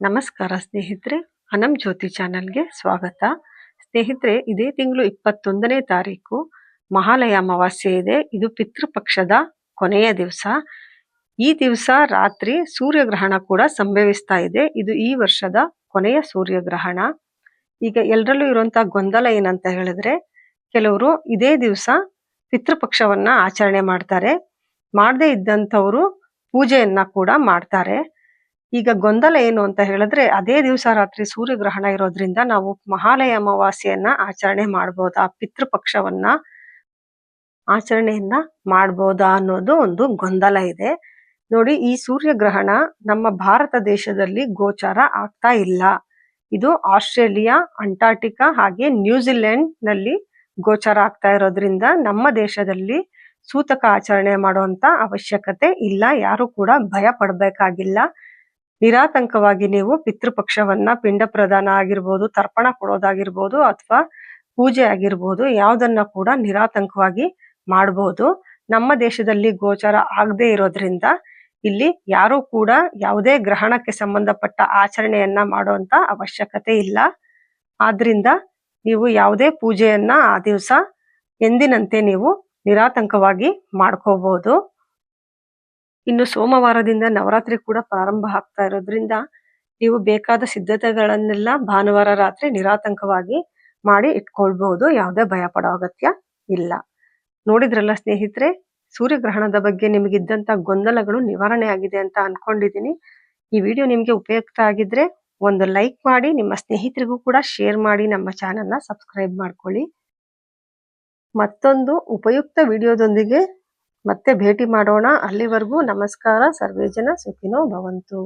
ನಮಸ್ಕಾರ ಸ್ನೇಹಿತರೆ ಅನಂ ಜ್ಯೋತಿ ಚಾನಲ್ಗೆ ಸ್ವಾಗತ. ಸ್ನೇಹಿತರೆ, ಇದೇ ತಿಂಗಳು ಇಪ್ಪತ್ತೊಂದನೇ ತಾರೀಕು. ಮಹಾಲಯ ಅಮಾವಾಸ್ಯೆ ಇದೆ. ಇದು ಪಿತೃಪಕ್ಷದ ಕೊನೆಯ ದಿವಸ. ಈ ದಿವಸ ರಾತ್ರಿ ಸೂರ್ಯಗ್ರಹಣ ಕೂಡ ಸಂಭವಿಸ್ತಾ ಇದೆ. ಇದು ಈ ವರ್ಷದ ಕೊನೆಯ ಸೂರ್ಯಗ್ರಹಣ. ಈಗ ಎಲ್ಲರಲ್ಲೂ ಇರುವಂತಹ ಗೊಂದಲ ಏನಂತ ಹೇಳಿದ್ರೆ, ಕೆಲವರು ಇದೇ ದಿವಸ ಪಿತೃಪಕ್ಷವನ್ನ ಆಚರಣೆ ಮಾಡ್ತಾರೆ. ಮಾಡದೇ ಇದ್ದಂಥವರು ಪೂಜೆಯನ್ನ ಕೂಡ ಮಾಡ್ತಾರೆ. ಈಗ ಗೊಂದಲ ಏನು ಅಂತ ಹೇಳಿದ್ರೆ, ಅದೇ ದಿವಸ ರಾತ್ರಿ ಸೂರ್ಯಗ್ರಹಣ ಇರೋದ್ರಿಂದ ನಾವು ಮಹಾಲಯ ಅಮಾವಾಸ್ಯೆಯನ್ನ ಆಚರಣೆ ಮಾಡ್ಬೋದಾ ಪಿತೃಪಕ್ಷವನ್ನ ಆಚರಣೆಯನ್ನ ಮಾಡ್ಬೋದಾ ಅನ್ನೋದು ಒಂದು ಗೊಂದಲ ಇದೆ. ನೋಡಿ, ಈ ಸೂರ್ಯಗ್ರಹಣ ನಮ್ಮ ಭಾರತ ದೇಶದಲ್ಲಿ ಗೋಚಾರ ಆಗ್ತಾ ಇಲ್ಲ. ಇದು ಆಸ್ಟ್ರೇಲಿಯಾ, ಅಂಟಾರ್ಟಿಕಾ ಹಾಗೆ ನ್ಯೂಜಿಲೆಂಡ್ನಲ್ಲಿ ಗೋಚಾರ ಆಗ್ತಾ ಇರೋದ್ರಿಂದ ನಮ್ಮ ದೇಶದಲ್ಲಿ ಸೂತಕ ಆಚರಣೆ ಮಾಡುವಂತ ಅವಶ್ಯಕತೆ ಇಲ್ಲ, ಯಾರು ಕೂಡ ಭಯ ಪಡಬೇಕಾಗಿಲ್ಲ. ನಿರಾತಂಕವಾಗಿ ನೀವು ಪಿತೃಪಕ್ಷವನ್ನ ಪಿಂಡ ಪ್ರದಾನ ಆಗಿರ್ಬೋದು, ತರ್ಪಣ ಕೊಡೋದಾಗಿರ್ಬೋದು ಅಥವಾ ಪೂಜೆ ಆಗಿರ್ಬೋದು ಯಾವುದನ್ನ ಕೂಡ ನಿರಾತಂಕವಾಗಿ ಮಾಡಬಹುದು ನಮ್ಮ ದೇಶದಲ್ಲಿ ಗೋಚರ ಆಗದೆ ಇರೋದ್ರಿಂದ ಇಲ್ಲಿ ಯಾರು ಕೂಡ ಯಾವುದೇ ಗ್ರಹಣಕ್ಕೆ ಸಂಬಂಧಪಟ್ಟ ಆಚರಣೆಯನ್ನ ಮಾಡುವಂತ ಅವಶ್ಯಕತೆ ಇಲ್ಲ. ಆದ್ರಿಂದ ನೀವು ಯಾವುದೇ ಪೂಜೆಯನ್ನ ಆ ದಿವಸ ಎಂದಿನಂತೆ ನೀವು ನಿರಾತಂಕವಾಗಿ ಮಾಡ್ಕೋಬಹುದು ಇನ್ನು ಸೋಮವಾರದಿಂದ ನವರಾತ್ರಿ ಕೂಡ ಪ್ರಾರಂಭ ಆಗ್ತಾ ಇರೋದ್ರಿಂದ ನೀವು ಬೇಕಾದ ಸಿದ್ಧತೆಗಳನ್ನೆಲ್ಲ ಭಾನುವಾರ ರಾತ್ರಿ ನಿರಾತಂಕವಾಗಿ ಮಾಡಿ ಇಟ್ಕೊಳ್ಬಹುದು ಯಾವುದೇ ಭಯ ಪಡೋ ಅಗತ್ಯ ಇಲ್ಲ. ನೋಡಿದ್ರಲ್ಲ ಸ್ನೇಹಿತರೆ, ಸೂರ್ಯಗ್ರಹಣದ ಬಗ್ಗೆ ನಿಮಗಿದ್ದಂತ ಗೊಂದಲಗಳು ನಿವಾರಣೆ ಆಗಿದೆ ಅಂತ ಅನ್ಕೊಂಡಿದೀನಿ ಈ ವಿಡಿಯೋ ನಿಮ್ಗೆ ಉಪಯುಕ್ತ ಆಗಿದ್ರೆ ಒಂದು ಲೈಕ್ ಮಾಡಿ, ನಿಮ್ಮ ಸ್ನೇಹಿತರಿಗೂ ಕೂಡ ಶೇರ್ ಮಾಡಿ, ನಮ್ಮ ಚಾನೆಲ್ನ ಸಬ್ಸ್ಕ್ರೈಬ್ ಮಾಡ್ಕೊಳ್ಳಿ. ಮತ್ತೊಂದು ಉಪಯುಕ್ತ ವಿಡಿಯೋದೊಂದಿಗೆ ಮತ್ತೆ ಭೇಟಿ ಮಾಡೋಣ. ಅಲ್ಲಿವರೆಗೂ ನಮಸ್ಕಾರ. ಸರ್ವೇ ಜನ ಸುಖಿನೋ ಭವಂತು.